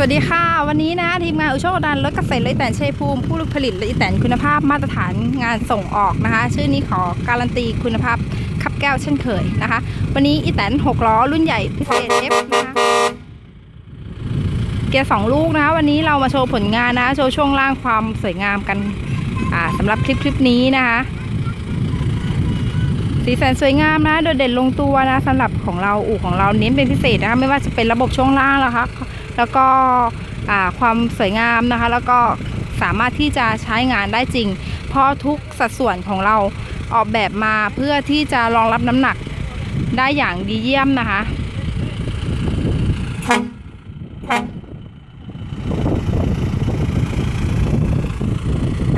วัสดีค่ะ วันนี้นะทีมงานอุโชคดันรถเกษตรเลยแต่ชัยภูมิ ผู้ผลิตเลยแต่คุณภาพมาตรฐานงานส่งออกนะคะ ชื่อนี้ขอการันตีคุณภาพขับแก้วเช่นเคยนะคะ วันนี้อีแตน6ล้อรุ่นใหญ่พิเศษ F นะคะเกียร์สองลูกนะคะวันนี้เรามาโชว์ผลงานนะคะโชว์ช่วงล่างความสวยงามกันอ่าสำหรับคลิปคลิปนี้นะคะสีสันสวยงามนะโดดเด่นลงตัวนะสำหรับของเราอู่ของเราเน้นเป็นพิเศษนะคะไม่ว่าจะเป็นระบบช่วงล่างนะคะ แล้วก็ความสวยงามนะคะ แล้วก็สามารถที่จะใช้งานได้จริง เพราะทุกสัดส่วนของเราออกแบบมาเพื่อที่จะรองรับน้ำหนักได้อย่างดีเยี่ยมนะคะ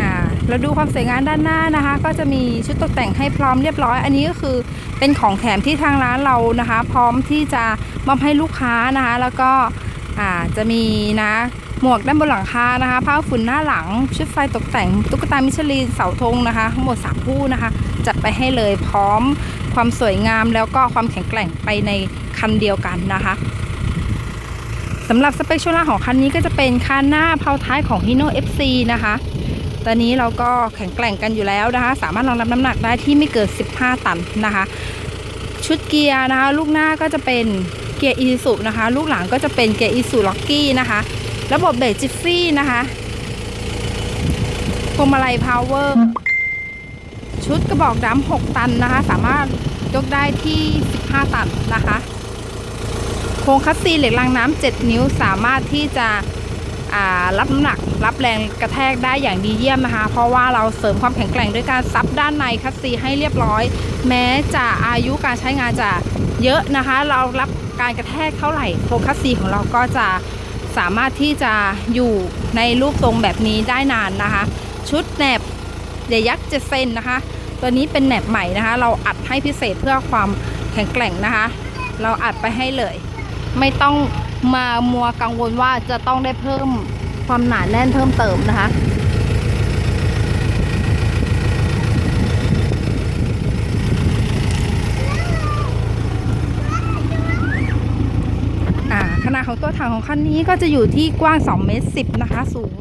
อ่าเราดูความสวยงามด้านหน้านะคะ ก็จะมีชุดตกแต่งให้พร้อมเรียบร้อย อันนี้ก็คือเป็นของแถมที่ทางร้านเรานะคะ พร้อมที่จะมอบให้ลูกค้านะคะ แล้วก็ อ่าจะมีนะหมวกด้านบนหลังคานะคะผ้าฝุ่นหน้าหลังชุดไฟตกแต่งตุ๊กตามิชลินเสาธงนะคะทั้งหมดสามคู่นะคะ จัดไปให้เลยพร้อมความสวยงามแล้วก็ความแข็งแกร่งไปในคันเดียวกันนะคะสำหรับสเปคช่วงล่าของคันนี้ก็จะเป็นคันหน้าเพาท้ายของ Hino FC นะคะตอนนี้เราก็แข็งแกร่งกันอยู่แล้วนะคะ สามารถรองรับน้ำหนักได้ที่ไม่เกิน 15 ตันนะคะ ชุดเกียร์นะคะ ลูกหน้าก็จะเป็น กียร์อีซูนะคะ ลูกหลังก็จะเป็นเกียร์อีซูล็อกกี้นะคะ ระบบเบรกจิฟฟี่นะคะพวงมาลัยพาวเวอร์ชุดกระบอกดำ6ตันนะคะ สามารถยกได้ที่ 15 ตันนะคะ โครงคัสซีเหล็กรางน้ำ7นิ้วสามารถที่จะรับน้ำหนักรับแรงกระแทกได้อย่างดีเยี่ยมนะคะ เพราะว่าเราเสริมความแข็งแกร่งด้วยการซับด้านในคัสซีให้เรียบร้อย แม้จะอายุการใช้งานจะเยอะนะคะ เรารับ การกระแทกเท่าไหร่โครงคัสซีของเราก็จะสามารถที่จะอยู่ในรูปทรงแบบนี้ได้นานนะคะ ชุดแหนบเดยักษ์เจเซนนะคะ ตัวนี้เป็นแหนบใหม่นะคะ เราอัดให้พิเศษเพื่อความแข็งแกร่งนะคะ เราอัดไปให้เลย ไม่ต้องมามัวกังวลว่าจะต้องได้เพิ่มความหนาแน่นเพิ่มเติมนะคะ อ่า ของตัวถังของคันนี้ก็จะอยู่ที่กว้าง2เมตร10นะคะ สูง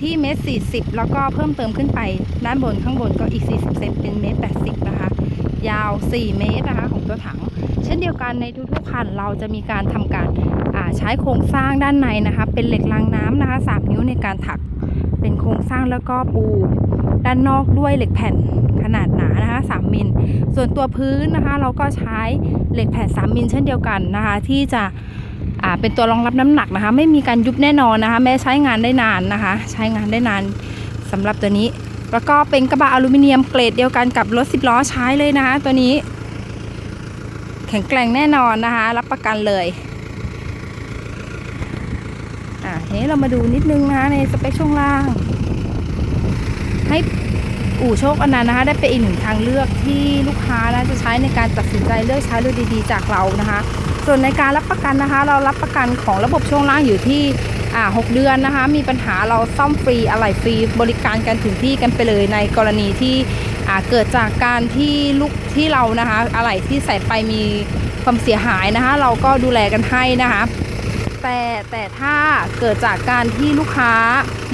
ที่เมตร40 แล้วก็เพิ่มเติมขึ้นไปด้านบนข้างบนก็อีก 40 เซนเป็นเมตร80 นะคะ ยาว 4 เมตรนะคะของตัวถัง เช่นเดียวกันในทุกๆคันเราจะมีการทำการใช้โครงสร้างด้านในนะคะ เป็นเหล็กรางน้ำนะคะ 3 นิ้วในการถักเป็นโครงสร้างแล้วก็ปูด้านนอกด้วยเหล็กแผ่นขนาดหนานะคะ 3 มิล ส่วนตัวพื้นนะคะ เราก็ใช้เหล็กแผ่น 3 มิลเช่นเดียวกันนะคะ ที่จะ อ่าเป็นตัวรองรับน้ำหนักนะคะ ไม่มีการยุบแน่นอนนะคะ แม้ใช้งานได้นานนะคะ ใช้งานได้นานสำหรับตัวนี้ แล้วก็เป็นกระบะอลูมิเนียมเกรดเดียวกันกับรถ10ล้อใช้เลยนะคะ ตัวนี้ แข็งแกร่งแน่นอนนะคะ รับประกันเลยอ่าทีนี้เรามาดูนิดนึงนะคะในสเปคช่วงล่าง ให้อู่โชคอนันต์นะคะ ได้เป็นอีกหนึ่งทางเลือกที่ลูกค้านะจะใช้ในการตัดสินใจเลือกใช้รถดีๆ จากเรานะคะ ส่วนในการรับประกันนะคะ เรารับประกันของระบบช่วงล่างอยู่ที่อ่าหเดือนนะคะ มีปัญหาเราซ่อมฟรีอะไหล่ฟรีบริการกันถึงที่กันไปเลยในกรณีที่อ่าเกิดจากการที่ลูกที่เรานะคะอะไหล่ที่ใส่ไปมีความเสียหายนะคะ เราก็ดูแลกันให้นะคะ แต่แต่ถ้าเกิดจากการที่ลูกค้า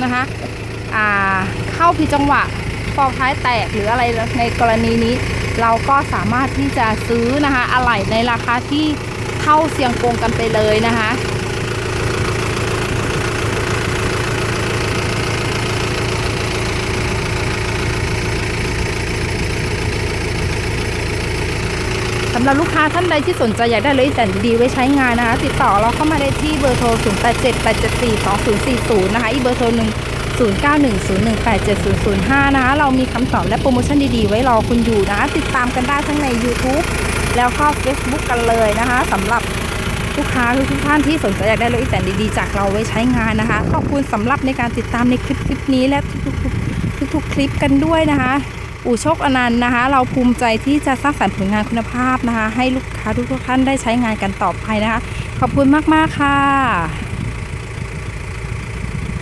นะคะอ่าเข้าผิดจังหวะฟอกท้ายแตกหรืออะไรในกรณีนี้ เราก็สามารถที่จะซื้อนะคะอะไหล่ในราคาที่ เท่าเสียงโกงกันไปเลยนะคะสำหรับลูกค้าท่านใดที่สนใจอยากได้เลยแต่ดีไว้ใช้งานนะคะ ติดต่อเราเข้ามาได้ที่เบอร์โทร 0 8 7 8 7 4 2 0 4 0 นะคะ อีกเบอร์โทรหนึ่ง0 9 1 0 1 8 7 0 0 5 นะคะ เรามีคำตอบและโปรโมชั่นดีๆ ไว้รอคุณอยู่นะะติดตามกันได้ทั้งใน YouTube แล้วก็ Facebook กันเลยนะคะสำหรับลูกค้าทุกท่านที่สนใจอยากได้รถอีแตนดีๆ จากเราไว้ใช้งานนะคะ ขอบคุณสำหรับในการติดตามในคลิปคลิปนี้และทุกๆทุกๆคลิปกันด้วยนะคะ อู่โชคอนันต์นะคะ เราภูมิใจที่จะสร้างสรรค์ผลงานคุณภาพนะคะ ให้ลูกค้าทุกๆท่านได้ใช้งานกันต่อไปนะคะ ขอบคุณมากๆค่ะ